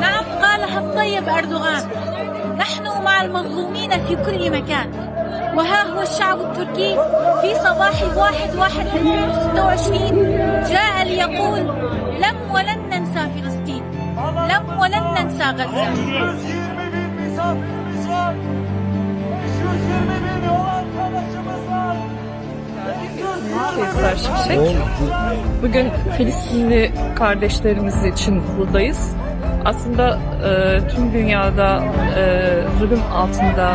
نعم قالها الطيب أردوغان نحن مع المظلومين في كل مكان وها هو الشعب التركي في صباح واحد واحد 2026 جاء ليقول لم ولن ننسى فلسطين لم ولن ننسى غزة. Kevser Şimşek. Bugün Filistinli kardeşlerimiz için buradayız. Aslında e, tüm dünyada e, zulüm altında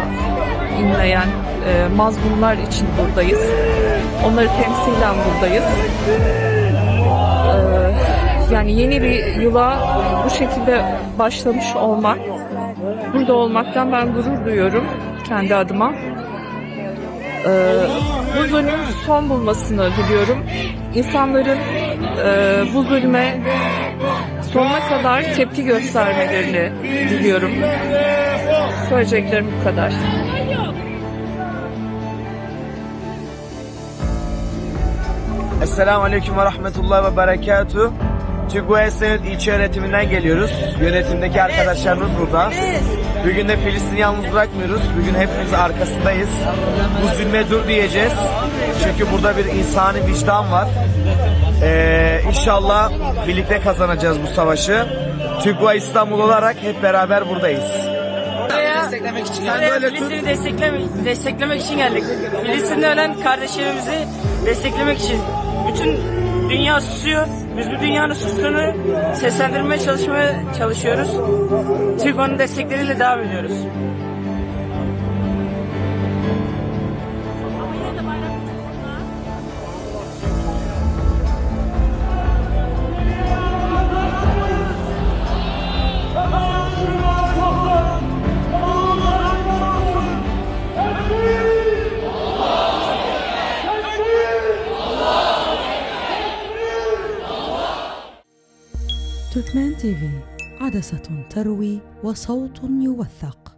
inleyen e, mazlumlar için buradayız. Onları temsilen buradayız. E, yani yeni bir yıla bu şekilde başlamış olmak, burada olmaktan ben gurur duyuyorum kendi adıma. Ee, bu zulmün son bulmasını diliyorum. İnsanların e, bu zulme sonuna kadar tepki göstermelerini diliyorum. Söyleyeceklerim bu kadar. Esselamu Aleyküm ve Rahmetullahi ve Berekatuhu. TÜGVA Esenyurt ilçe yönetiminden geliyoruz. Yönetimdeki arkadaşlarımız burada. Bugün de Filistin'i yalnız bırakmıyoruz. Bugün hepimiz arkasındayız. Bu zulme dur diyeceğiz. Çünkü burada bir insani vicdan var. Ee, inşallah birlikte kazanacağız bu savaşı. TÜGVA İstanbul olarak hep beraber buradayız. desteklemek için Sen böyle. Filistin'i desteklemek, desteklemek için geldik. Filistin'de ölen kardeşlerimizi desteklemek için. Bütün dünya susuyor. Biz bu dünyanın sustuğunu seslendirmeye çalışmaya çalışıyoruz. TÜGVA'nın destekleriyle devam ediyoruz. تركمان تيفي عدسة تروي وصوت يوثق.